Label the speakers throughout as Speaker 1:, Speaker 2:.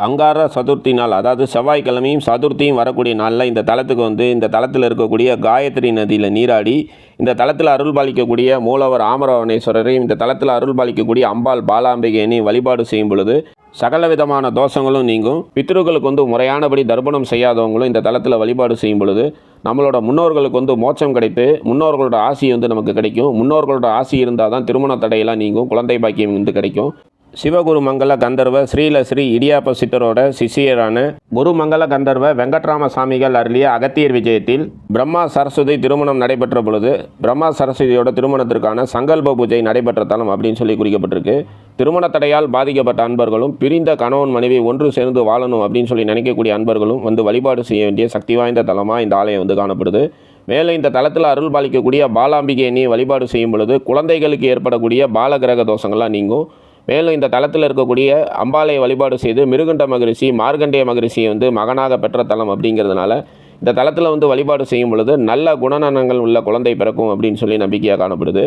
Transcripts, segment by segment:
Speaker 1: அங்கார சதுர்த்தி நாள் அதாவது செவ்வாய்க்கிழமையும் சதுர்த்தியும் வரக்கூடிய நாளில் இந்த தளத்துக்கு வந்து இந்த தளத்தில் இருக்கக்கூடிய காயத்ரி நதியில் நீராடி இந்த தளத்தில் அருள் பாலிக்கக்கூடிய மூலவர் ஆமரவனேஸ்வரரையும் இந்த தளத்தில் அருள் பாலிக்கக்கூடிய அம்பாள் பாலாம்பிகையினையும் வழிபாடு செய்யும் பொழுது சகல விதமான தோஷங்களும் நீங்கும். பித்ருக்களுக்கு வந்து முறையானபடி தர்ப்பணம் செய்யாதவங்களும் இந்த தளத்தில் வழிபாடு செய்யும் பொழுது நம்மளோட முன்னோர்களுக்கு வந்து மோட்சம் கிடைத்து முன்னோர்களோட ஆசி வந்து நமக்கு கிடைக்கும். முன்னோர்களோட ஆசி இருந்தால் தான் திருமண தடையெல்லாம் நீங்கும். குழந்தை பாக்கியம் வந்து கிடைக்கும். சிவகுருமங்கல கந்தர்வ ஸ்ரீல ஸ்ரீ இடியாப்ப சித்தரோட சிஷியரான குருமங்கல கந்தர்வ வெங்கட்ராம சாமிகள் அருளிய அகத்தியர் விஜயத்தில் பிரம்மா சரஸ்வதி திருமணம் நடைபெற்ற பொழுது பிரம்மா சரஸ்வதியோட திருமணத்திற்கான சங்கல்ப பூஜை நடைபெற்ற தலம் அப்படின்னு சொல்லி குறிக்கப்பட்டிருக்கு. திருமண தடையால் பாதிக்கப்பட்ட அன்பர்களும் பிரிந்த கணவன் மனைவி ஒன்று சேர்ந்து வாழணும் அப்படின்னு சொல்லி நினைக்கக்கூடிய அன்பர்களும் வந்து வழிபாடு செய்ய வேண்டிய சக்தி வாய்ந்த தலமாக இந்த ஆலயம் வந்து காணப்படுது. மேலும் இந்த தலத்தில் அருள் பாலிக்கக்கூடிய பாலாம்பிகை நீ வழிபாடு செய்யும் பொழுது குழந்தைகளுக்கு ஏற்படக்கூடிய பாலகிரக தோஷங்கள்லாம் நீங்கும். மேலும் இந்த தலத்தில் இருக்கக்கூடிய அம்பாலை வழிபாடு செய்து மிருகண்ட மகரிஷி மார்கண்டேய மகரிஷியை வந்து மகனாக பெற்ற தலம் அப்படிங்கிறதுனால இந்த தலத்தில் வந்து வழிபாடு செய்யும் பொழுது நல்ல குணநலங்கள் உள்ள குழந்தை பிறக்கும் அப்படின்னு சொல்லி நம்பிக்கையாக காணப்படுது.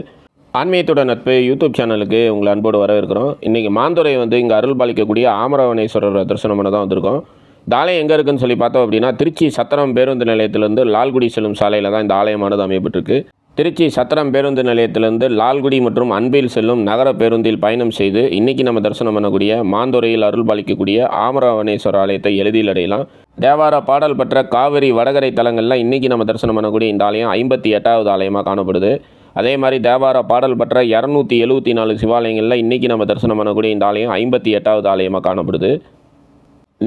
Speaker 1: ஆன்மீகத்தோட நட்பு யூடியூப் சேனலுக்கு உங்களை அன்போடு வரவேற்கிறோம். இன்றைக்கி மாந்துரை வந்து இங்கே அருள் பாலிக்கக்கூடிய ஆமரவனேஸ்வரர் தரிசனம் பண்ண தான் வந்திருக்கோம். இந்த ஆலயம் எங்கே இருக்குதுன்னு சொல்லி பார்த்தோம் அப்படின்னா திருச்சி சத்திரம் பேருந்து நிலையத்திலேருந்து லால்குடி செல்லும் சாலையில் தான் இந்த ஆலயமானது அமையப்பட்டிருக்கு. திருச்சி சத்திரம் பேருந்து நிலையத்திலிருந்து லால்குடி மற்றும் அன்பில் செல்லும் நகர பேருந்தில் பயணம் செய்து இன்றைக்கி நம்ம தரிசனம் பண்ணக்கூடிய மாந்துறையில் அருள் பாலிக்கக்கூடிய ஆமரவனேஸ்வர ஆலயத்தை எளிதில் அடையலாம். தேவார பாடல் பெற்ற காவிரி வடகரை தலங்களில் இன்றைக்கி நம்ம தரிசனம் பண்ணக்கூடிய இந்த ஆலயம் ஐம்பத்தி எட்டாவது ஆலயமாக காணப்படுது. அதே மாதிரி தேவார பாடல் பெற்ற இரநூத்தி எழுபத்தி நாலு சிவாலயங்களில் இன்றைக்கி நம்ம தரிசனம் பண்ணக்கூடிய இந்த ஆலயம் ஐம்பத்தி எட்டாவது ஆலயமாக காணப்படுது.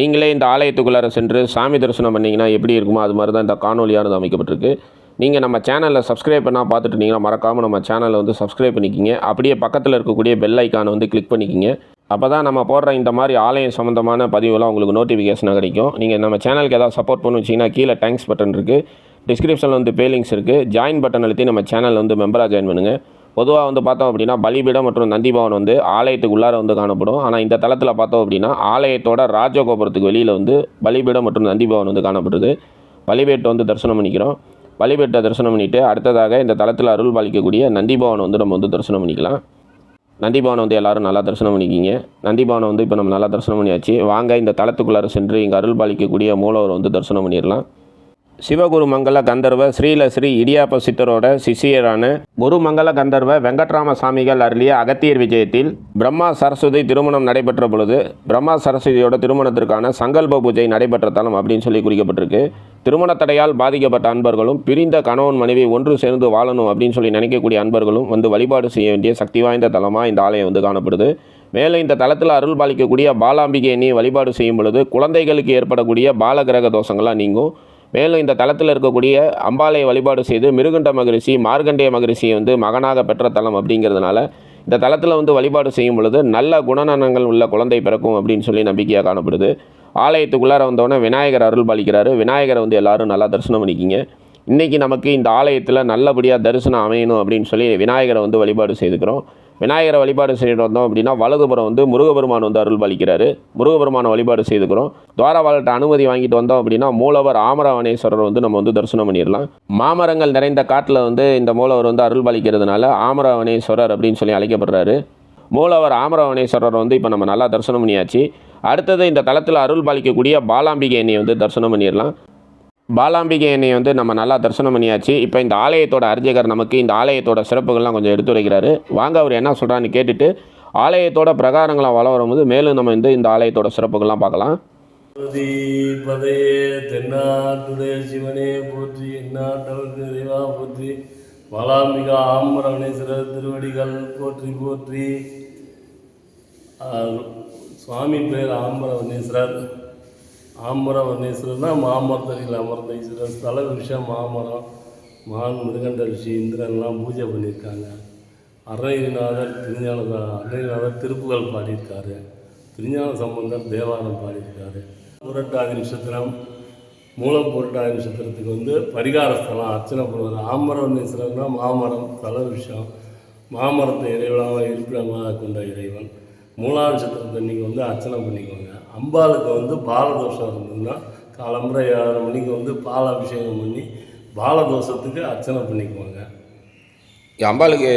Speaker 1: நீங்களே இந்த ஆலயத்துக்குள்ளார சென்று சாமி தரிசனம் பண்ணிங்கன்னா எப்படி இருக்குமோ அது மாதிரி தான் இந்த காணொலியானது அமைக்கப்பட்டிருக்கு. நீங்கள் நம்ம சேனலில் சப்ஸ்கிரைப் பண்ணால் பார்த்துட்டு இருந்தீங்கன்னா மறக்காமல் நம்ம சேனலை வந்து சப்ஸ்கிரைப் பண்ணிக்கிங்க. அப்படியே பக்கத்தில் இருக்கக்கூடிய பெல் ஐக்கானை வந்து கிளிக் பண்ணிக்கிங்க. அப்போ தான் நம்ம போடுற இந்த மாதிரி ஆலயம் சம்மந்தமான பதிவுலாம் உங்களுக்கு நோட்டிஃபிகேஷனாக கிடைக்கும். நீங்கள் நம்ம சேனலுக்கு ஏதாவது சப்போர்ட் பண்ணு வச்சிங்கன்னா கீழே தேங்க்ஸ் பட்டன் இருக்குது டிஸ்கிரிப்ஷனில் வந்து பே லிங்க்ஸ் இருக்குது ஜாயின் பட்டன் அழுத்தி நம்ம சேனலில் வந்து மெம்பராக ஜாயின் பண்ணுங்கள் பொதுவாக வந்து பார்த்தோம் அப்படின்னா பலிபீடம் மற்றும் நந்திபவன் வந்து ஆலயத்துக்கு உள்ளார வந்து காணப்படும். ஆனால் இந்த தளத்தில் பார்த்தோம் அப்படின்னா ஆலயத்தோட ராஜகோபுரத்துக்கு வெளியில் வந்து பலிபீடம் மற்றும் நந்திபவன் வந்து காணப்படுது. பலிபேட்டை வந்து தரிசனம் பண்ணிக்கிறோம். பலிபீட்டை தரிசனம் பண்ணிவிட்டு அடுத்ததாக இந்த தளத்தில் அருள் பாலிக்கக்கூடிய நந்திபவனை வந்து நம்ம வந்து தரிசனம் பண்ணிக்கலாம். நந்திபவனை வந்து எல்லோரும் நல்லா தரிசனம் பண்ணிக்கிங்க. நந்திபவனை வந்து இப்போ நம்ம நல்லா தரிசனம் பண்ணியாச்சு. வாங்க இந்த தளத்துக்குள்ளார சென்று இங்கே அருள் பாலிக்கக்கூடிய மூலவர் வந்து தரிசனம் பண்ணிடலாம். சிவகுரு மங்கல கந்தர்வ ஸ்ரீல ஸ்ரீ இடியாப்ப சித்தரோட சிஷியரான குருமங்கல கந்தர்வ வெங்கட்ராம சாமிகள் அருளிய அகத்தியர் விஜயத்தில் பிரம்மா சரஸ்வதி திருமணம் நடைபெற்ற பொழுது பிரம்மா சரஸ்வதியோட திருமணத்திற்கான சங்கல்ப பூஜை நடைபெற்ற தலம் அப்படின்னு சொல்லி குறிக்கப்பட்டிருக்கு. திருமண தடையால் பாதிக்கப்பட்ட அன்பர்களும் பிரிந்த கணவன் மனைவி ஒன்று சேர்ந்து வாழணும் அப்படின்னு சொல்லி நினைக்கக்கூடிய அன்பர்களும் வந்து வழிபாடு செய்ய வேண்டிய சக்தி வாய்ந்த தலமாக இந்த ஆலயம் வந்து காணப்படுது. மேலும் இந்த தலத்தில் அருள் பாலிக்கக்கூடிய பாலாம்பிகை எண்ணியை வழிபாடு செய்யும் பொழுது குழந்தைகளுக்கு ஏற்படக்கூடிய பாலகிரக தோஷங்கள்லாம் நீங்கும். மேலும் இந்த தலத்தில் இருக்கக்கூடிய அம்பாலை வழிபாடு செய்து மிருகண்ட மகரிஷி மார்கண்டேய மகரிஷியை வந்து மகனாக பெற்ற தலம் அப்படிங்கிறதுனால இந்த தலத்தில் வந்து வழிபாடு செய்யும் பொழுது நல்ல குணநலங்கள் உள்ள குழந்தை பிறக்கும் அப்படின்னு சொல்லி நம்பிக்கையாக காணப்படுது. ஆலயத்துக்குள்ளார வந்தோடனே விநாயகர் அருள் பாலிக்கிறாரு. விநாயகரை வந்து எல்லாரும் நல்லா தரிசனம் பண்ணிக்கிங்க. இன்றைக்கி நமக்கு இந்த ஆலயத்தில் நல்லபடியாக தரிசனம் அமையணும் அப்படின்னு சொல்லி விநாயகரை வந்து வழிபாடு செய்துக்கிறோம். விநாயகரை வழிபாடு செய்துட்டு வந்தோம் அப்படின்னா வலதுபுறம் வந்து முருகபெருமான் வந்து அருள் பாலிக்கிறாரு முருகபெருமானை வழிபாடு செய்துக்கிறோம். துவாரபாலட்ட அனுமதி வாங்கிட்டு வந்தோம் அப்படின்னா மூலவர் ஆமரவனேஸ்வரர் வந்து நம்ம வந்து தரிசனம் பண்ணிடலாம். மாமரங்கள் நிறைந்த காட்டில் வந்து இந்த மூலவர் வந்து அருள் பாலிக்கிறதுனால ஆமரவனேஸ்வரர் அப்படின்னு சொல்லி அழைக்கப்படுறாரு. மூலவர் ஆமரவனேஸ்வரர் வந்து இப்போ நம்ம நல்லா தரிசனம் பண்ணியாச்சு. அடுத்தது இந்த தளத்தில் அருள் பாலிக்கக்கூடிய பாலாம்பிகை எண்ணியை வந்து தரிசனம் பண்ணிடலாம். பாலாம்பிகை எண்ணெயை வந்து நம்ம நல்லா தரிசனம் பண்ணியாச்சு. இப்போ இந்த ஆலயத்தோட அர்ஜகர் நமக்கு இந்த ஆலயத்தோட சிறப்புகள்லாம் கொஞ்சம் எடுத்துரைக்கிறாரு வாங்க அவர் என்ன சொல்கிறான்னு கேட்டுட்டு ஆலயத்தோட பிரகாரங்களை வள வரும்போது மேலும் நம்ம வந்து இந்த ஆலயத்தோட சிறப்புகள்லாம் பார்க்கலாம்.
Speaker 2: பதையே தென்னாட்டுடைய சிவனே போற்றி எந்நாட்டவருக்கு இறைவா போற்றி வளாம்பிகா ஆம்பரவனேஸ்வரர் திருவடிகள் போற்றி போற்றி. சுவாமி பேர் ஆமரம் வர்ணேஸ்வரர்னா மாமரத்தில் அமர்ந்த ஈஸ்வரர் ஸ்தல விஷயம் மாமரம் மான் மிருகண்ட ரிஷி இந்திரன்லாம் பூஜை பண்ணியிருக்காங்க. அருணகிரிநாதர் திருஞான அருணகிரிநாதர் திருப்புகள் பாடியிருக்காரு. திருஞான சம்பந்தர் தேவாரம் பாடியிருக்காரு. புரட்டாதி நட்சத்திரம் மூலம் புரட்டாதி நட்சத்திரத்துக்கு வந்து பரிகார ஸ்தலம் அர்ச்சனை பண்ணுவார். ஆமரவனேஸ்வரர்னா மாமரம் தல விஷயம். மாமரத்தை இறைவனாக இருப்பிடமாக கொண்ட இறைவன். மூலா நீங்கள் வந்து அர்ச்சனை பண்ணிக்கலாம் அம்பாளுக்கு வந்து பாலதோஷம் இருந்ததுன்னா காலம்புரை ஏழரை மணிக்கு வந்து பால் அபிஷேகம் பண்ணி பாலதோஷத்துக்கு அர்ச்சனை பண்ணிக்குவாங்க.
Speaker 1: அம்பாளுக்கு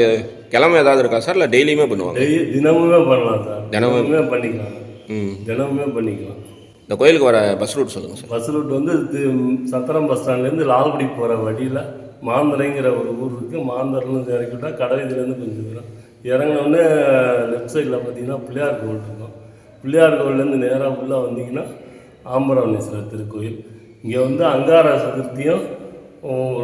Speaker 1: கிழமை ஏதாவது இருக்கா சார்? இல்லை டெய்லியுமே பண்ணுவாங்க?
Speaker 2: டெய்லி தினமுமே பண்ணலாம் சார்.
Speaker 1: தினமும்?
Speaker 2: பண்ணிக்கலாம்.
Speaker 1: ம்.
Speaker 2: தினமுமே பண்ணிக்கலாம்.
Speaker 1: இந்த கோயிலுக்கு வர பஸ் ரூட் சொல்லுங்கள் சார்.
Speaker 2: பஸ் ரூட் வந்து சத்திரம் பஸ் ஸ்டாண்ட்லேருந்து லால்குடி போகிற வழியில் மாந்தரைங்கிற ஒரு ஊர் இருக்குது மாந்தரிலேருந்து இறக்கிவிட்டா கடவுதுலேருந்து கொஞ்சம் தூரம். இறங்கினோடனே லெஃப்ட் சைடில் பார்த்தீங்கன்னா பிள்ளையார் கோவில் இருக்கும். பிள்ளையார் கோவிலேருந்து நேராக உள்ளே வந்தீங்கன்னா ஆம்பரவனேஸ்வரர் திருக்கோயில். இங்கே வந்து அங்கார சதுர்த்தியும்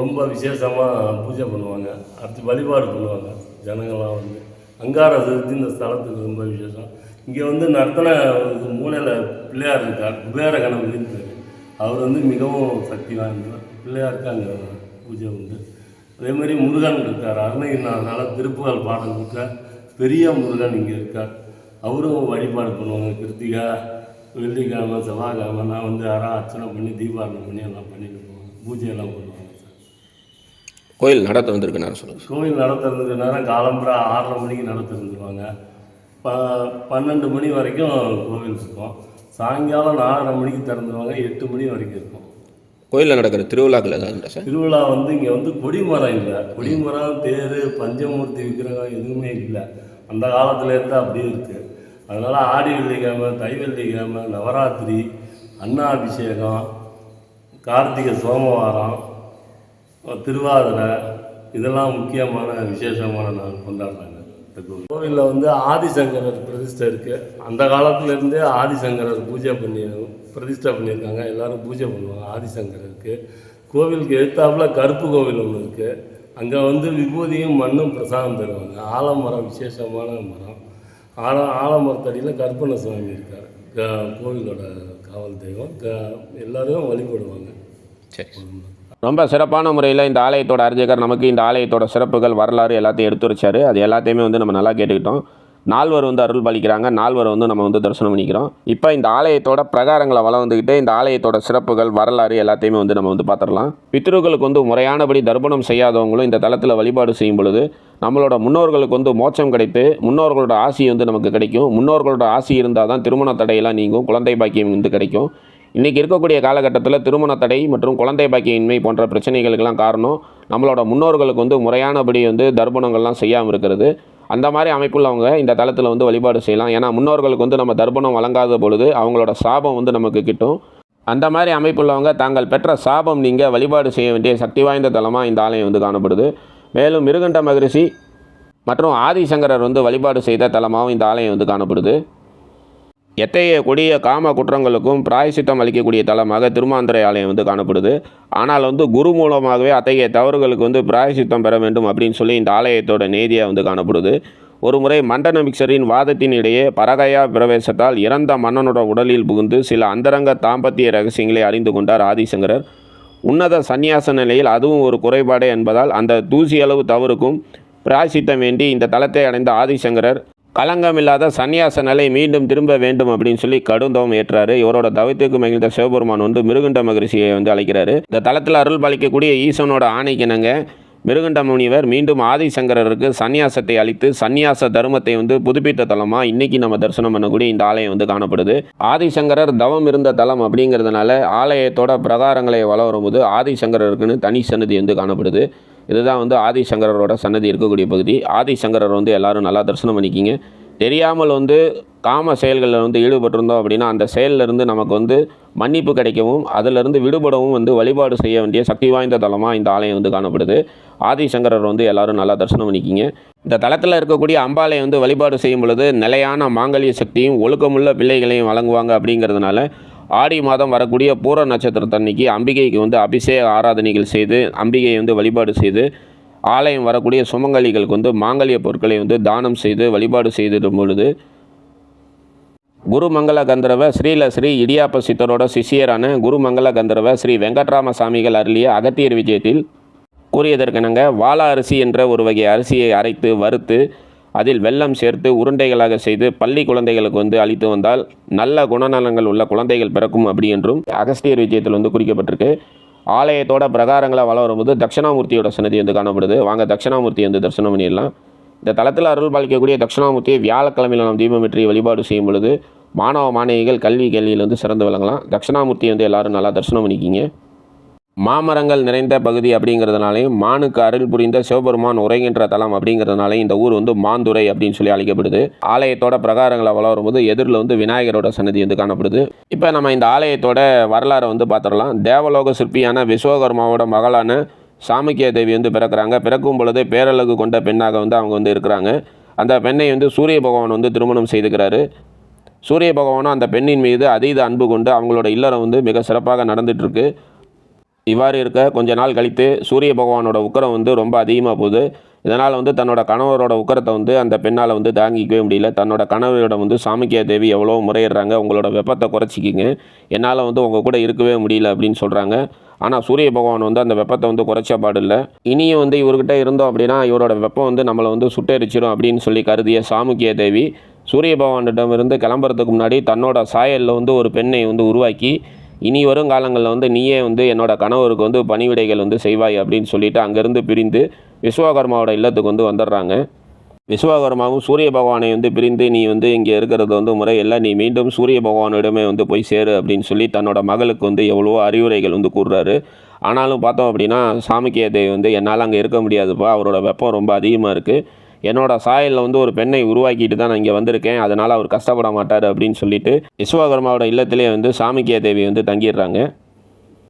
Speaker 2: ரொம்ப விசேஷமாக பூஜை பண்ணுவாங்க. அடுத்து வழிபாடு பண்ணுவாங்க ஜனங்கள்லாம் வந்து. அங்கார சதுர்த்தி இந்த ஸ்தலத்துக்கு ரொம்ப விசேஷம். இங்கே வந்து நர்த்தன இது மூலையில் பிள்ளையார் இருக்கார் குபேர கணபதினு பேர். அவர் வந்து மிகவும் சக்தி வாய்ந்தவர் பிள்ளையாருக்கு அங்கே பூஜை உண்டு. அதே மாதிரி முருகன் இருக்கார் அருணகிரிநாதனால திருப்புகழ் பாடல் கொடுக்க பெரிய முருகன் இங்கே இருக்கார். அவரும் வழிபாடு பண்ணுவாங்க. கிருத்திகா வெள்ளிக்கிழமை செவ்வாய்க்கிழமை நான் வந்து யாராவது அர்ச்சனை பண்ணி தீபாரணம் பண்ணி எல்லாம் பண்ணிட்டு போவாங்க பூஜையெல்லாம் பண்ணுவாங்க சார்.
Speaker 1: கோயில் நட திறந்துருக்கு நேரம் சொல்லுங்கள் சார்.
Speaker 2: கோவில் நடத்துறதுக்கு நேரம் காலம்புற ஆறரை மணிக்கு நடத்திருந்துருவாங்க ப பன்னெண்டு மணி வரைக்கும் கோவில் இருக்கும். சாயங்காலம் நாலரை மணிக்கு திறந்துருவாங்க. எட்டு மணி வரைக்கும் இருக்கும்.
Speaker 1: கோயிலில் நடக்கிற திருவிழாக்கள் ஏதாவது சார்?
Speaker 2: திருவிழா வந்து இங்கே வந்து கொடிமரம் இல்லை. கொடிமரம் தேர் பஞ்சமூர்த்தி விக்கிரகம் எதுவுமே இல்லை. அந்த காலத்துலேருந்து அப்படியே இருக்குது அதனால் ஆடி வெள்ளிக்கிழமை தை வெள்ளிக்கிழமை நவராத்திரி அன்னாபிஷேகம் கார்த்திகை சோமவாரம் திருவாதிரை இதெல்லாம் முக்கியமான விசேஷமான நாள் கொண்டாடுறாங்க இந்த கோவில். கோவிலில் வந்து ஆதிசங்கரர் பிரதிஷ்டை இருக்குது அந்த காலத்துலேருந்தே ஆதிசங்கரர் பூஜை பண்ணி பிரதிஷ்டை பண்ணியிருக்காங்க. எல்லாரும் பூஜை பண்ணுவாங்க ஆதிசங்கரருக்கு. கோவிலுக்கு எழுத்தாப்பில் கருப்பு கோவில் ஒன்று இருக்குது அங்கே வந்து விபூதியும் மண்ணும் பிரசாதம் தருவாங்க. ஆலமரம் விசேஷமான மரம். ஆல ஆலமரத்தடியில் கருப்பண்ண சுவாமி இருக்கார். க- கோவிலோட காவல் தெய்வம். க எல்லாரும் வழிபடுவாங்க.
Speaker 1: சரி. ரொம்ப சிறப்பான முறையில் இந்த ஆலயத்தோட அர்ச்சகர் நமக்கு இந்த ஆலயத்தோட சிறப்புகள் வரலாறு எல்லாத்தையும் எடுத்துரைச்சாரு. அது எல்லாத்தையுமே வந்து நம்ம நல்லா கேட்டுக்கிட்டோம். நால்வர் வந்து அருள் பாலிக்கிறாங்க நால்வர் வந்து நம்ம வந்து தரிசனம் பண்ணிக்கிறோம். இப்போ இந்த ஆலயத்தோட பிரகாரங்களை வளம் வந்துக்கிட்டு இந்த ஆலயத்தோட சிறப்புகள் வரலாறு எல்லாத்தையுமே வந்து நம்ம வந்து பார்த்துடலாம் பித்ருக்களுக்கு வந்து முறையானபடி தர்ப்பணம் செய்யாதவங்களும் இந்த தளத்தில் வழிபாடு செய்யும் பொழுது நம்மளோட முன்னோர்களுக்கு வந்து மோட்சம் கிடைத்து முன்னோர்களோட ஆசி வந்து நமக்கு கிடைக்கும். முன்னோர்களோட ஆசி இருந்தால் தான் திருமண தடையெல்லாம் நீங்கும் குழந்தை பாக்கியம் வந்து கிடைக்கும். இன்றைக்கி இருக்கக்கூடிய காலகட்டத்தில் திருமண தடை மற்றும் குழந்தை பாக்கியின்மை போன்ற பிரச்சனைகளுக்கெல்லாம் காரணம் நம்மளோட முன்னோர்களுக்கு வந்து முறையானபடி வந்து தர்ப்பணங்கள்லாம் செய்யாமல் இருக்கிறது. அந்த மாதிரி அமைப்புள்ளவங்க இந்த தளத்தில் வந்து வழிபாடு செய்யலாம். ஏன்னா முன்னோர்களுக்கு வந்து நம்ம தர்ப்பணம் வழங்காத பொழுது அவங்களோட சாபம் வந்து நமக்கு கிட்டும். அந்த மாதிரி அமைப்புள்ளவங்க தாங்கள் பெற்ற சாபம் நீங்கள் வழிபாடு செய்ய வேண்டிய சக்தி வாய்ந்த தலமாக இந்த ஆலயம் வந்து காணப்படுது. மேலும் மிருகண்ட மகரிஷி மற்றும் ஆதிசங்கரர் வந்து வழிபாடு செய்த தலமாகவும் இந்த ஆலயம் வந்து காணப்படுது. எத்தகைய கொடிய காம குற்றங்களுக்கும் பிராயசித்தம் அளிக்கக்கூடிய தலமாக திருமாந்திரை ஆலயம் வந்து காணப்படுது. ஆனால் வந்து குரு மூலமாகவே அத்தகைய தவறுகளுக்கு வந்து பிராயசித்தம் பெற வேண்டும் அப்படின்னு சொல்லி இந்த ஆலயத்தோட நேதியாக வந்து காணப்படுது. ஒரு முறை மண்டன மிக்சரின் வாதத்தின் இடையே பரகயா பிரவேசத்தால் இறந்த மன்னனோட உடலில் புகுந்து சில அந்தரங்க தாம்பத்திய ரகசியங்களை அறிந்து கொண்டார் ஆதிசங்கரர். உன்னத சந்நியாச நிலையில் அதுவும் ஒரு குறைபாடு என்பதால் அந்த தூசி அளவு தவறுக்கும் பிராயசித்தம் வேண்டி இந்த தலத்தை அடைந்த ஆதிசங்கரர் களங்கம் இல்லாத சந்நியாச நிலை மீண்டும் திரும்ப வேண்டும் அப்படின்னு சொல்லி கடுந்தவம் ஏற்றாரு. இவரோட தவத்துக்கு மகிழ்ந்த சிவபெருமான் வந்து மிருகண்ட மகரிஷியை வந்து அழைக்கிறாரு. இந்த தளத்தில் அருள் பாலிக்கக்கூடிய ஈசனோட ஆணைக்கிணங்க மிருகண்ட முனிவர் மீண்டும் ஆதிசங்கரருக்கு சன்னியாசத்தை அளித்து சந்நியாச தர்மத்தை வந்து புதுப்பித்த தலமாக இன்னைக்கு நம்ம தரிசனம் பண்ணக்கூடிய இந்த ஆலயம் வந்து காணப்படுது. ஆதிசங்கரர் தவம் இருந்த தலம் அப்படிங்கிறதுனால ஆலயத்தோட பிரகாரங்களை வளரும் போது ஆதிசங்கரருக்குன்னு தனி சன்னதி வந்து காணப்படுது. இதுதான் வந்து ஆதிசங்கரரோட சன்னதி இருக்கக்கூடிய பகுதி. ஆதிசங்கரர் வந்து எல்லாரும் நல்லா தரிசனம் பண்ணிக்கிங்க. தெரியாமல் வந்து காம செயல்களில் வந்து ஈடுபட்டிருந்தோம் அப்படின்னா அந்த செயல்ல இருந்து நமக்கு வந்து மன்னிப்பு கிடைக்கவும் அதிலிருந்து விடுபடவும் வந்து வழிபாடு செய்ய வேண்டிய சக்தி வாய்ந்த தலமாக இந்த ஆலயம் வந்து காணப்படுது. ஆதிசங்கரர் வந்து எல்லாரும் நல்லா தரிசனம் பண்ணிக்கிங்க. இந்த தளத்தில் இருக்கக்கூடிய அம்பாலை வந்து வழிபாடு செய்யும் பொழுது நிலையான மாங்கல்ய சக்தியும் ஒழுக்கமுள்ள பிள்ளைகளையும் வழங்குவாங்க அப்படிங்கிறதுனால ஆடி மாதம் வரக்கூடிய பூர நட்சத்திரத்தன்னைக்கு அம்பிகைக்கு வந்து அபிஷேக ஆராதனைகள் செய்து அம்பிகையை வந்து வழிபாடு செய்து ஆலயம் வரக்கூடிய சுமங்கலிகளுக்கு வந்து மாங்கல்ய பொருட்களை வந்து தானம் செய்து வழிபாடு செய்திடும் பொழுது குருமங்கள கந்தர்வ ஸ்ரீல ஸ்ரீ இடியாப்ப சித்தரோட சிஷியரான குருமங்கள கந்தரவ ஸ்ரீ வெங்கட்ராம சாமிகள் அருளிய அகத்தியர் விஜயத்தில் கூறியதற்கெனங்க வாழா அரிசி என்ற ஒரு வகை அரிசியை அரைத்து வறுத்து அதில் வெல்லம் சேர்த்து உருண்டைகளாக செய்து பள்ளி குழந்தைகளுக்கு வந்து அளித்து வந்தால் நல்ல குணநலங்கள் உள்ள குழந்தைகள் பிறக்கும் அப்படி என்றும் அகஸ்தியர் விஜயத்தில் வந்து குறிக்கப்பட்டிருக்கு. ஆலயத்தோட பிரகாரங்களை வள வரும்போது தட்சிணாமூர்த்தியோட சன்னதி வந்து காணப்படுது. வாங்க தட்சிணாமூர்த்தி வந்து தரிசனம் பண்ணிடலாம். இந்த தளத்தில் அருள் பாலிக்கக்கூடிய தட்சிணாமூர்த்தியை வியாழக்கிழமையில் நாம் வெற்றி வழிபாடு செய்யும் பொழுது மாணவ மாணவிகள் கல்வி கேள்வியில் வந்து சிறந்து விளங்கலாம். தட்சிணாமூர்த்தி வந்து எல்லோரும் நல்லா தரிசனம் பண்ணிக்கிங்க. மாமரங்கள் நிறைந்த பகுதி அப்படிங்கிறதுனாலையும் மானுக்கு அருள் புரிந்த சிவபெருமான் உரைகின்ற தலம் அப்படிங்கிறதுனாலையும் இந்த ஊர் வந்து மாந்துரை அப்படின்னு சொல்லி அழைக்கப்படுது. ஆலயத்தோட பிரகாரங்களை வளரும் போது எதிரில் வந்து விநாயகரோட சன்னதி வந்து காணப்படுது. இப்போ நம்ம இந்த ஆலயத்தோட வரலாறை வந்து பார்த்துடலாம். தேவலோக சிற்பியான விஸ்வகர்மாவோட மகளான சாமக்கிய தேவி வந்து பிறக்கிறாங்க. பிறக்கும் பொழுது பேரழகு கொண்ட பெண்ணாக வந்து அவங்க வந்து இருக்கிறாங்க. அந்த பெண்ணை வந்து சூரிய பகவான் வந்து திருமணம் செய்துக்கிறாரு. சூரிய பகவானும் அந்த பெண்ணின் மீது அதீத அன்பு கொண்டு அவங்களோட இல்லறம் வந்து மிக சிறப்பாக நடந்துகிட்ருக்கு இவ்வாறு இருக்க கொஞ்ச நாள் கழித்து சூரிய பகவானோட உக்கரம் வந்து ரொம்ப அதிகமாக போகுது. இதனால் வந்து தன்னோட கணவரோட உக்கரத்தை வந்து அந்த பெண்ணால் வந்து தாங்கிக்கவே முடியல. தன்னோட கணவரோட வந்து சாமிக்கியா தேவி எவ்வளோ முறையிடுறாங்க. உங்களோட வெப்பத்தை குறைச்சிக்கிங்க. என்னால் வந்து உங்கள் கூட இருக்கவே முடியல அப்படின்னு சொல்கிறாங்க ஆனால் சூரிய பகவான் வந்து அந்த வெப்பத்தை வந்து குறைச்ச பாடில்லை. இனியும் வந்து இவர்கிட்ட இருந்தோம் அப்படின்னா இவரோட வெப்பம் வந்து நம்மளை வந்து சுட்டெரிச்சிடும் அப்படின்னு சொல்லி கருதிய சாமுக்கிய தேவி சூரிய பகவானிடமிருந்து கிளம்புறதுக்கு முன்னாடி தன்னோட சாயலில் வந்து ஒரு பெண்ணை வந்து உருவாக்கி இனி வரும் காலங்களில் வந்து நீயே வந்து என்னோட கணவருக்கு வந்து பணிவிடைகள் வந்து செய்வாய் அப்படின்னு சொல்லிட்டு அங்கேருந்து பிரிந்து விஸ்வகர்மாவோட இல்லத்துக்கு வந்து வந்துடுறாங்க. விஸ்வகர்மாவும் சூரிய பகவானை வந்து பிரிந்து நீ வந்து இங்கே இருக்கிறது வந்து முறையில் நீ மீண்டும் சூரிய பகவானிடமே வந்து போய் சேரு அப்படின்னு சொல்லி தன்னோட மகளுக்கு வந்து எவ்வளவோ அறிவுரைகள் வந்து கூறுறாரு. ஆனாலும் பார்த்தோம் அப்படின்னா சாமிக்கிய தேவி வந்து என்னால் அங்கே இருக்க முடியாதுப்பா அவரோட வெப்பம் ரொம்ப அதிகமாக இருக்குது என்னோட சாயலில் வந்து ஒரு பெண்ணை உருவாக்கிட்டு தான் நான் இங்கே வந்திருக்கேன். அதனால் அவர் கஷ்டப்பட மாட்டார் அப்படின்னு சொல்லிட்டு விஸ்வகர்மாவோட இல்லத்திலே வந்து சாமிக்கிய தேவி வந்து தங்கிடுறாங்க.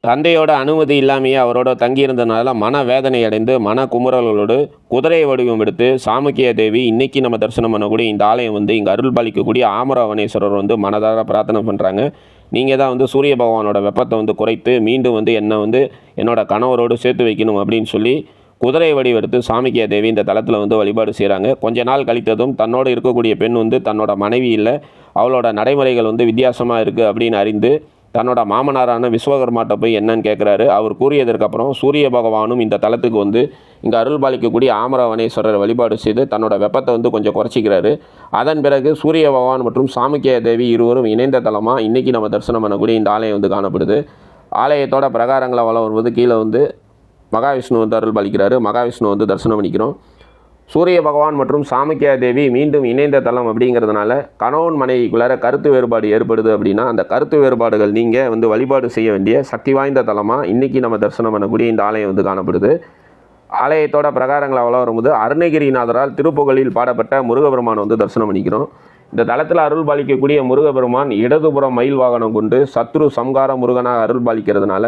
Speaker 1: தந்தையோட அனுமதி இல்லாமையே அவரோட தங்கியிருந்தனால மன வேதனை அடைந்து மன குமுறல்களோடு குதிரை வடிவம் எடுத்து சாமுக்கிய தேவி இன்னைக்கு நம்ம தரிசனம் பண்ணக்கூடிய இந்த ஆலயம் வந்து இங்கே அருள் பாலிக்கக்கூடிய ஆமரவனேஸ்வரர் வந்து மனதார பிரார்த்தனை பண்ணுறாங்க நீங்கள் தான் வந்து சூரிய பகவானோட வெப்பத்தை வந்து குறைத்து மீண்டும் வந்து என்னை வந்து என்னோட கணவரோடு சேர்த்து வைக்கணும் அப்படின்னு சொல்லி குதிரை வடிவெடுத்து சாமிக்கிய தேவி இந்த தளத்தில் வந்து வழிபாடு செய்கிறாங்க கொஞ்ச நாள் கழித்ததும் தன்னோடு இருக்கக்கூடிய பெண் வந்து தன்னோட மனைவி இல்லை அவளோட நடைமுறைகள் வந்து வித்தியாசமாக இருக்குது அப்படின்னு அறிந்து தன்னோட மாமனாரான விஸ்வகர்மாட்ட போய் என்னன்னு கேட்குறாரு அவர் கூறியதற்கப்புறம் சூரிய பகவானும் இந்த தளத்துக்கு வந்து இங்கே அருள் பாலிக்கக்கூடிய ஆமரவனேஸ்வரர் வழிபாடு செய்து தன்னோட வெப்பத்தை வந்து கொஞ்சம் குறைச்சிக்கிறாரு. அதன் பிறகு சூரிய பகவான் மற்றும் சாமுக்கிய தேவி இருவரும் இணைந்த தலமாக இன்றைக்கி நம்ம தரிசனம் பண்ணக்கூடிய இந்த ஆலயம் வந்து காணப்படுது. ஆலயத்தோட பிரகாரங்களை வளம் வருவது கீழே வந்து மகாவிஷ்ணு வந்து அருள் பாலிக்கிறாரு. மகாவிஷ்ணு வந்து தரிசனம் பண்ணிக்கிறோம் சூரிய பகவான் மற்றும் சாமக்கியா தேவி மீண்டும் இணைந்த தலம் அப்படிங்கிறதுனால கணவன் மனைவிக்குள்ளார கருத்து வேறுபாடு ஏற்படுது அப்படின்னா அந்த கருத்து வேறுபாடுகள் நீங்கள் வந்து வழிபாடு செய்ய வேண்டிய சக்தி வாய்ந்த தலமாக இன்றைக்கி நம்ம தரிசனம் பண்ணக்கூடிய இந்த ஆலயம் வந்து காணப்படுது. ஆலயத்தோட பிரகாரங்களை அவ்வளோ வரும்போது அருணகிரிநாதரால் திருப்புகழில் பாடப்பட்ட முருகபெருமான் வந்து தரிசனம் பண்ணிக்கிறோம் இந்த தலத்தில் அருள் பாலிக்கக்கூடிய முருகபெருமான் இடதுபுறம் மயில் வாகனம் கொண்டு சத்ரு சம்கார முருகனாக அருள் பாலிக்கிறதுனால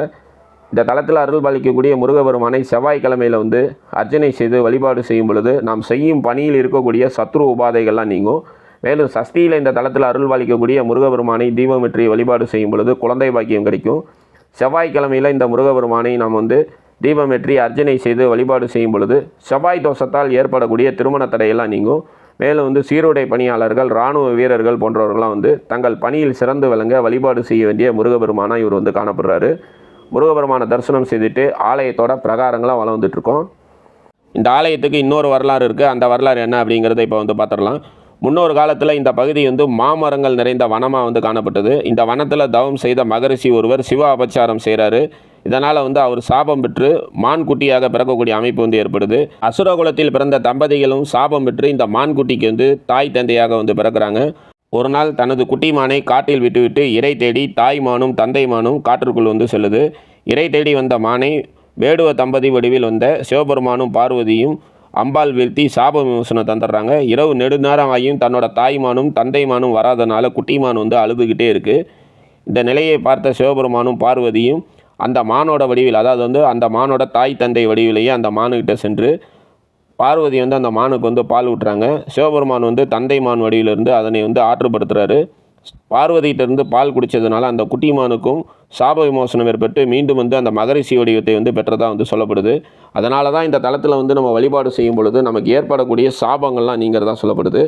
Speaker 1: இந்த தளத்தில் அருள் பாலிக்கக்கூடிய முருகபெருமானை செவ்வாய்க்கிழமையில் வந்து அர்ச்சனை செய்து வழிபாடு செய்யும் பொழுது நாம் செய்யும் பணியில் இருக்கக்கூடிய சத்ரு உபாதைகள்லாம் நீங்கும். மேலும் சஷ்டியில் இந்த தளத்தில் அருள் பாலிக்கக்கூடிய முருகபெருமானை தீபமேற்றி வழிபாடு செய்யும் பொழுது குழந்தை பாக்கியம் கிடைக்கும். செவ்வாய்க்கிழமையில் இந்த முருகபெருமானை நாம் வந்து தீபமேற்றி அர்ச்சனை செய்து வழிபாடு செய்யும் பொழுது செவ்வாய் தோஷத்தால் ஏற்படக்கூடிய திருமண தடையெல்லாம் நீங்கும். மேலும் வந்து சீருடை பணியாளர்கள் இராணுவ வீரர்கள் போன்றவர்கள்லாம் வந்து தங்கள் பணியில் சிறந்து விளங்க வழிபாடு செய்ய வேண்டிய முருகபெருமானாக இவர் வந்து காணப்படுறாரு. முருகபெருமானை தரிசனம் செய்துட்டு ஆலயத்தோட பிரகாரங்களாக வளர்ந்துட்டுருக்கோம். இந்த ஆலயத்துக்கு இன்னொரு வரலாறு இருக்குது அந்த வரலாறு என்ன அப்படிங்கிறத இப்போ வந்து பார்த்துடலாம் முன்னொரு காலத்தில் இந்த பகுதி வந்து மாமரங்கள் நிறைந்த வனமாக வந்து காணப்பட்டது. இந்த வனத்தில் தவம் செய்த மகரிஷி ஒருவர் சிவ அபச்சாரம் செய்கிறாரு இதனால் வந்து அவர் சாபம் பெற்று மான்குட்டியாக பிறக்கக்கூடிய அமைப்பு வந்து ஏற்படுது. அசுரகுலத்தில் பிறந்த தம்பதிகளும் சாபம் பெற்று இந்த மான்குட்டிக்கு வந்து தாய் தந்தையாக வந்து பிறக்கிறாங்க. ஒரு நாள் தனது குட்டி மானை காட்டில் விட்டுவிட்டு இறை தேடி தாய் மானும் தந்தை மானும் காட்டிற்குள் வந்து செல்லுது. இறை தேடி வந்த மானை வேடுவ தம்பதி வடிவில் வந்த சிவபெருமானும் பார்வதியும் அம்பாள் வீழ்த்தி சாப விமோசனம் தந்துடுறாங்க. இரவு நெடுநேரம் ஆகியும் தன்னோட தாய்மானும் தந்தைமானும் வராதனால குட்டிமான் வந்து அழுதுகிட்டே இருக்குது இந்த நிலையை பார்த்த சிவபெருமானும் பார்வதியும் அந்த மானோட வடிவில் அதாவது வந்து அந்த மானோட தாய் தந்தை வடிவிலேயே அந்த மானுக்கிட்ட சென்று பார்வதி வந்து அந்த மானுக்கு வந்து பால் ஊட்டுறாங்க. சிவபெருமான் வந்து தந்தை மான் வடிவிலிருந்து அதனை வந்து ஆற்றுப்படுத்துகிறாரு பார்வதியிட்டிருந்து பால் குடித்ததுனால அந்த குட்டி மானுக்கும் சாப விமோசனம் ஏற்பட்டு மீண்டும் வந்து அந்த மகரிஷி வடிவத்தை வந்து பெற்றதாக வந்து சொல்லப்படுது. அதனால தான் இந்த தளத்தில் வந்து நம்ம வழிபாடு செய்யும் பொழுது நமக்கு ஏற்படக்கூடிய சாபங்கள்லாம் நீங்கிறதா சொல்லப்படுது.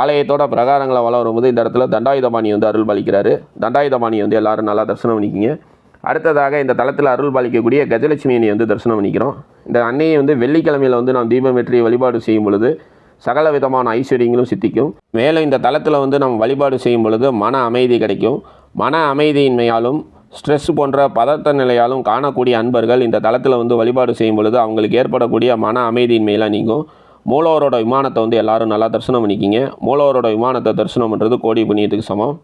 Speaker 1: ஆலயத்தோட பிரகாரங்களை வளம் வரும்போது இந்த இடத்துல தண்டாயுதபாணி வந்து அருள் பாலிக்கிறாரு தண்டாயுதபாணி வந்து எல்லோரும் நல்லா தரிசனம் பண்ணிக்கிங்க. அடுத்ததாக இந்த தளத்தில் அருள் பாலிக்கக்கூடிய கஜலட்சுமி அண்ணியை வந்து தரிசனம் பண்ணிக்கிறோம். இந்த அன்னையை வந்து வெள்ளிக்கிழமையில் வந்து நாம் தீபம் வெற்றி வழிபாடு செய்யும் பொழுது சகல விதமான ஐஸ்வர்யங்களும் சித்திக்கும். மேலும் இந்த தளத்தில் வந்து நாம் வழிபாடு செய்யும் பொழுது மன அமைதி கிடைக்கும். மன அமைதியின்மையாலும் ஸ்ட்ரெஸ் போன்ற பதத்த நிலையாலும் காணக்கூடிய அன்பர்கள் இந்த தளத்தில் வந்து வழிபாடு செய்யும் பொழுது அவங்களுக்கு ஏற்படக்கூடிய மன அமைதியின்மையெல்லாம் நீங்கும். மூலவரோட விமானத்தை வந்து எல்லாரும் நல்லா தரிசனம் பண்ணிக்கிங்க. மூலவரோட விமானத்தை தரிசனம் பண்ணுறது கோடி புண்ணியத்துக்கு சமம்.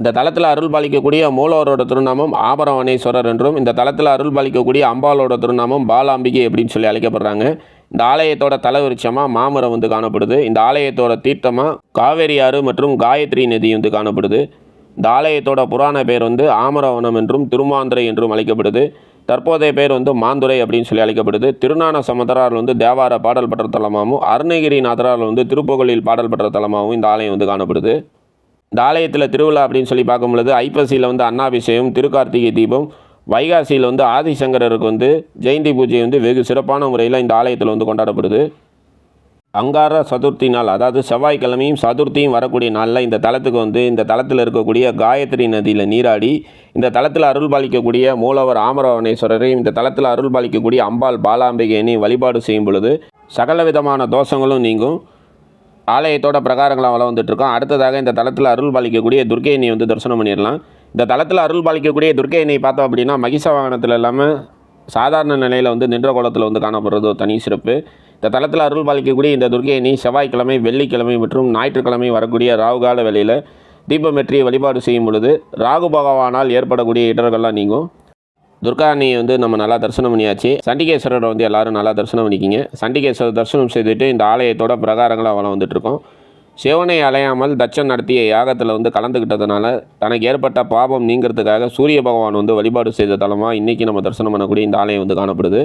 Speaker 1: இந்த தளத்தில் அருள் பாலிக்கக்கூடிய மூலவரோட திருநாமம் ஆபரவணேஸ்வரர் என்றும் இந்த தளத்தில் அருள் பாலிக்கக்கூடிய அம்பாலோட திருநாமம் பாலாம்பிகை அப்படின்னு சொல்லி அழைக்கப்படுறாங்க. இந்த ஆலயத்தோட தலவிருட்சமாக மாமரம் வந்து காணப்படுது. இந்த ஆலயத்தோட தீர்த்தமாக காவேரி ஆறு மற்றும் காயத்ரி நதி வந்து காணப்படுது. இந்த ஆலயத்தோட புராண பேர் வந்து ஆமரவனம் என்றும் திருமாந்திரை என்றும் அழைக்கப்படுது. தற்போதைய பேர் வந்து மாந்துரை அப்படின்னு சொல்லி அழைக்கப்படுது. திருநான சமுதரால் வந்து தேவார பாடல் பெற்ற தலமாகவும் அருணகிரி அருணகிரிநாதரால் வந்து திருப்புகழில் பாடல் பெற்ற தலமாகவும் இந்த ஆலயம் வந்து காணப்படுது. இந்த ஆலயத்தில் திருவிழா அப்படின்னு சொல்லி பார்க்கும் பொழுது ஐப்பசியில் வந்து அன்னாபிஷேகம் திருக்கார்த்திகை தீபம் வைகாசியில் வந்து ஆதிசங்கரருக்கு வந்து ஜெயந்தி பூஜை வந்து வெகு சிறப்பான முறையில் இந்த ஆலயத்தில் வந்து கொண்டாடப்படுது. அங்கார சதுர்த்தி நாள் அதாவது செவ்வாய்க்கிழமையும் சதுர்த்தியும் வரக்கூடிய நாளில் இந்த தலத்துக்கு வந்து இந்த தலத்தில் இருக்கக்கூடிய காயத்ரி நதியில் நீராடி இந்த தலத்தில் அருள் பாலிக்கக்கூடிய மூலவர் ஆமரவனேஸ்வரரையும் இந்த தலத்தில் அருள் பாலிக்கக்கூடிய அம்பாள் பாலாம்பிகையினையும் வழிபாடு செய்யும் பொழுது சகல விதமான தோஷங்களும் நீங்கும். ஆலயத்தோட பிரகாரங்களாக வளம் வந்துட்டுருக்கோம். அடுத்ததாக இந்த தளத்தில் அருள் பாலிக்கக்கூடிய துர்க்கையினை வந்து தரிசனம் பண்ணிடலாம். இந்த தளத்தில் அருள் பாலிக்கக்கூடிய துர்க்கையனை பார்த்தோம் அப்படின்னா மகிஷ வாகனத்தில் இல்லாமல் சாதாரண நிலையில் வந்து நின்ற கோலத்தில் வந்து காணப்படுறது தனி சிறப்பு. இந்த தளத்தில் அருள் பாலிக்கக்கூடிய இந்த துர்க்கையினை செவ்வாய்க்கிழமை வெள்ளிக்கிழமை மற்றும் ஞாயிற்றுக்கிழமை வரக்கூடிய ராகுகால தீபம் வெற்றியை வழிபாடு செய்யும் பொழுது ராகு பகவானால் ஏற்படக்கூடிய இடர்கள்லாம் நீங்கும். துர்கா வந்து நம்ம நல்லா தரிசனம் பண்ணியாச்சு. சண்டிகேஸ்வரரை வந்து எல்லாரும் நல்லா தரிசனம் பண்ணிக்கிங்க. சண்டிகேஸ்வரர் தரிசனம் செய்துட்டு இந்த ஆலயத்தோட பிரகாரங்களாக வளம் வந்துட்டுருக்கோம். சிவனை அலையாமல் தட்சன் நடத்திய யாகத்தில் வந்து கலந்துக்கிட்டதுனால தனக்கு ஏற்பட்ட பாபம் நீங்கிறதுக்காக சூரிய பகவான் வந்து வழிபாடு செய்த தலமாக இன்றைக்கி நம்ம தரிசனம் பண்ணக்கூடிய இந்த ஆலயம் வந்து காணப்படுது.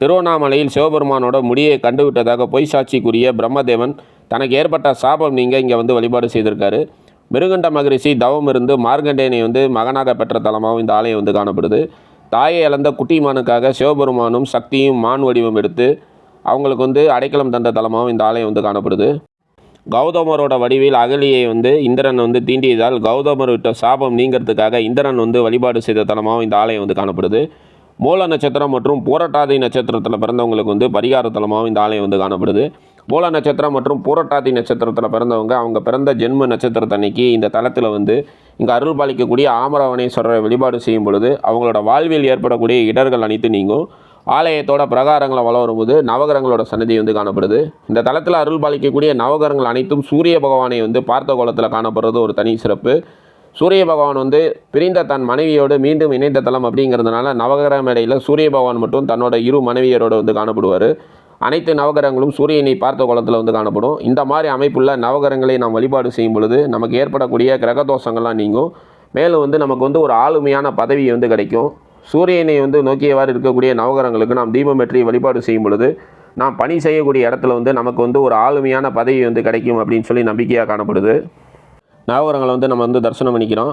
Speaker 1: திருவண்ணாமலையில் சிவபெருமானோட முடியை கண்டுவிட்டதாக பொய் சாட்சிக்குரிய பிரம்மதேவன் தனக்கு ஏற்பட்ட சாபம் நீங்கள் இங்கே வந்து வழிபாடு செய்திருக்காரு. மிருகண்ட மகரிஷி தவம் இருந்து மார்கண்டேனை வந்து மகனாக பெற்ற தலமாகவும் இந்த ஆலயம் வந்து காணப்படுது. தாயை இழந்த குட்டிமானுக்காக சிவபெருமானும் சக்தியும் மான் வடிவம் எடுத்து அவங்களுக்கு வந்து அடைக்கலம் தந்த தலமாகவும் இந்த ஆலயம் வந்து காணப்படுது. கௌதமரோட வடிவில் அகலியை வந்து இந்திரன் வந்து தீண்டியதால் கௌதமர் விட்ட சாபம் நீங்கிறதுக்காக இந்திரன் வந்து வழிபாடு செய்த தலமாகவும் இந்த ஆலயம் வந்து காணப்படுது. மூல நட்சத்திரம் மற்றும் பூரட்டாதி நட்சத்திரத்தில் பிறந்தவங்களுக்கு வந்து பரிகார தலமாகவும் இந்த ஆலயம் வந்து காணப்படுது. மூல நட்சத்திரம் மற்றும் பூரட்டாதி நட்சத்திரத்தில் பிறந்தவங்க அவங்க பிறந்த ஜென்ம நட்சத்திரத்தன்னைக்கு இந்த தளத்தில் வந்து இங்கே அருள் பாலிக்கக்கூடிய ஆமரவனேஸ்வரரை வழிபாடு செய்யும் பொழுது அவங்களோட வாழ்வில் ஏற்படக்கூடிய இடர்கள் அனைத்து நீங்கும். ஆலயத்தோட பிரகாரங்களை வளம் வரும்போது நவகிரகங்களோட சன்னதி வந்து காணப்படுது. இந்த தளத்தில் அருள் பாலிக்கக்கூடிய நவகிரகங்கள் அனைத்தும் சூரிய பகவானை வந்து பார்த்த கோலத்தில் காணப்படுறது ஒரு தனி சிறப்பு. சூரிய பகவான் வந்து பிரிந்த தன் மனைவியோடு மீண்டும் இணைந்த தலம் அப்படிங்கிறதுனால நவகிரக மேடையில் சூரிய பகவான் மட்டும் தன்னோட இரு மனைவியரோடு வந்து காணப்படுவார். அனைத்து நவகிரகங்களும் சூரியனை பார்த்த கோலத்தில் வந்து காணப்படும். இந்த மாதிரி அமைப்புள்ள நவகிரகங்களை நாம் வழிபாடு செய்யும் பொழுது நமக்கு ஏற்படக்கூடிய கிரகதோஷங்கள்லாம் நீங்கும். மேலும் வந்து நமக்கு வந்து ஒரு ஆளுமையான பதவி வந்து கிடைக்கும். சூரியனை வந்து நோக்கியவாறு இருக்கக்கூடிய நவகரங்களுக்கு நாம் தீபம் தீபமேற்றி வழிபாடு செய்யும் பொழுது நாம் பணி செய்யக்கூடிய இடத்துல வந்து நமக்கு வந்து ஒரு ஆளுமையான பதவி வந்து கிடைக்கும் அப்படின்னு சொல்லி நம்பிக்கையாக காணப்படுது. நவகரங்களை வந்து நம்ம வந்து தரிசனம் பண்ணிக்கிறோம்.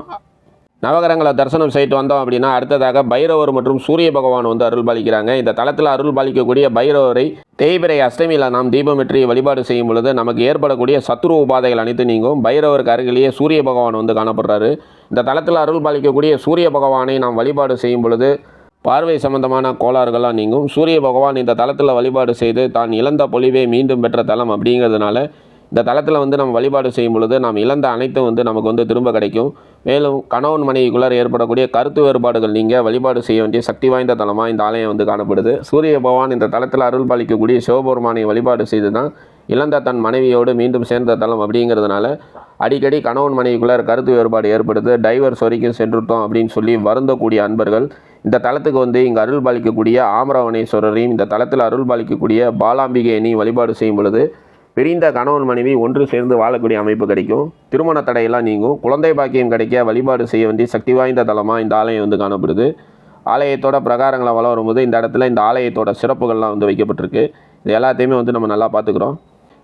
Speaker 1: நவகரங்களை தரிசனம் செய்துட்டு வந்தோம் அப்படின்னா அடுத்ததாக பைரவர் மற்றும் சூரிய பகவான் வந்து அருள் பாலிக்கிறாங்க இந்த தளத்தில் அருள் பாலிக்கக்கூடிய பைரவரை தேய்பிரை அஷ்டமியில் நாம் தீபமெற்றி வழிபாடு செய்யும் பொழுது நமக்கு ஏற்படக்கூடிய சத்ரு உபாதைகள் அனைத்து நீங்கும். பைரவருக்கு அருகிலேயே சூரிய பகவான் வந்து காணப்படுறாரு. இந்த தளத்தில் அருள் பாலிக்கக்கூடிய சூரிய பகவானை நாம் வழிபாடு செய்யும் பொழுது பார்வை சம்பந்தமான கோளாறுகள்லாம் நீங்கும். சூரிய பகவான் இந்த தளத்தில் வழிபாடு செய்து தான் இழந்த பொலிவை மீண்டும் பெற்ற தலம் அப்படிங்கிறதுனால இந்த தளத்தில் வந்து நம்ம வழிபாடு செய்யும் பொழுது நாம் இழந்த அனைத்தும் வந்து நமக்கு வந்து திரும்ப கிடைக்கும். மேலும் கணவன் மனைவிக்குள்ளார ஏற்படக்கூடிய கருத்து வேறுபாடுகள் நீங்கள் வழிபாடு செய்ய வேண்டிய சக்தி வாய்ந்த தலமாக இந்த ஆலயம் வந்து காணப்படுது. சூரிய பகவான் இந்த தளத்தில் அருள் பாலிக்கக்கூடிய சிவபெருமானை வழிபாடு செய்து தான் இழந்த தன் மனைவியோடு மீண்டும் சேர்ந்த தலம் அப்படிங்கிறதுனால அடிக்கடி கணவன் மனைவிக்குள்ளார் கருத்து வேறுபாடு ஏற்படுது. டைவர்ஸ் வரைக்கும் சென்றுட்டோம் அப்படின்னு சொல்லி வருந்தக்கூடிய அன்பர்கள் இந்த தளத்துக்கு வந்து இங்கே அருள் பாலிக்கக்கூடிய ஆமரவனேஸ்வரரையும் இந்த தளத்தில் அருள் பாலிக்கக்கூடிய பாலாம்பிகையனையும் வழிபாடு செய்யும் பொழுது பிரிந்த கணவன் மனைவி ஒன்று சேர்ந்து வாழக்கூடிய அமைப்பு கிடைக்கும். திருமண தடையெல்லாம் நீங்கும். குழந்தை பாக்கியம் கிடைக்க வழிபாடு செய்ய வேண்டிய சக்தி வாய்ந்த தலமாக இந்த ஆலயம் வந்து காணப்படுது. ஆலயத்தோட பிரகாரங்களை வளம் வரும்போது இந்த இடத்துல இந்த ஆலயத்தோட சிறப்புகள்லாம் வந்து வைக்கப்பட்டிருக்கு. இது எல்லாத்தையுமே வந்து நம்ம நல்லா பார்த்துக்குறோம்.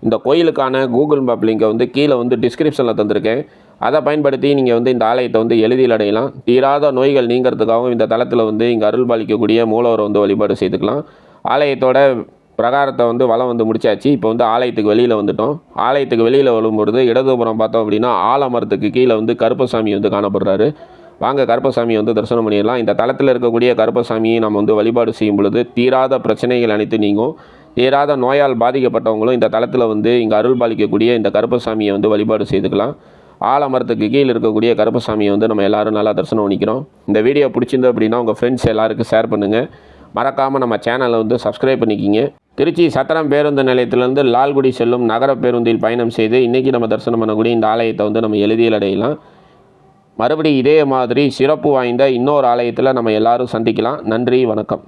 Speaker 1: இந்த கோயிலுக்கான கூகுள் மேப் லிங்கை வந்து கீழே வந்து டிஸ்கிரிப்ஷனில் தந்திருக்கேன். அதை பயன்படுத்தி நீங்கள் வந்து இந்த ஆலயத்தை வந்து எளிதில் அடையலாம். தீராத நோய்கள் நீங்கிறதுக்காகவும் இந்த தளத்தில் வந்து இங்கே அருள் பாலிக்கக்கூடிய மூலவரை வந்து வழிபாடு செய்துக்கலாம். ஆலயத்தோட பிரகாரத்தை வந்து வளம் வந்து முடிச்சாச்சு. இப்போ வந்து ஆலயத்துக்கு வெளியில் வந்துட்டோம். ஆலயத்துக்கு வெளியில் வரும்பொழுது இடதுபுறம் பார்த்தோம் அப்படின்னா ஆலமரத்துக்கு கீழே வந்து கருப்பசாமி வந்து காணப்படுறாரு. வாங்க கருப்பசாமி வந்து தரிசனம் பண்ணிடலாம். இந்த தளத்தில் இருக்கக்கூடிய கருப்பசாமியை நம்ம வந்து வழிபாடு செய்யும் பொழுது தீராத பிரச்சனைகள் அனைத்து நீங்கும். தீராத நோயால் பாதிக்கப்பட்டவங்களும் இந்த தளத்தில் வந்து இங்கே அருள் பாலிக்கக்கூடிய இந்த கருப்பசாமியை வந்து வழிபாடு செய்துக்கலாம். ஆலமரத்துக்கு கீழே இருக்கக்கூடிய கருப்பசாமியை வந்து நம்ம எல்லோரும் நல்லா தரிசனம் பண்ணிக்கிறோம். இந்த வீடியோ பிடிச்சிருந்து அப்படின்னா உங்கள் ஃப்ரெண்ட்ஸ் எல்லாருக்கும் ஷேர் பண்ணுங்கள் மறக்காமல் நம்ம சேனலை வந்து சப்ஸ்கிரைப் பண்ணிக்கிங்க. திருச்சி சத்திரம் பேருந்து நிலையத்திலிருந்து லால்குடி செல்லும் நகர பேருந்தில் பயணம் செய்து இன்றைக்கி நம்ம தரிசனம் பண்ணக்கூடிய இந்த ஆலயத்தை வந்து நம்ம எழுதியில் அடையலாம். மறுபடியும் இதே மாதிரி சிறப்பு வாய்ந்த இன்னொரு ஆலயத்தில் நம்ம எல்லாரும் சந்திக்கலாம். நன்றி வணக்கம்.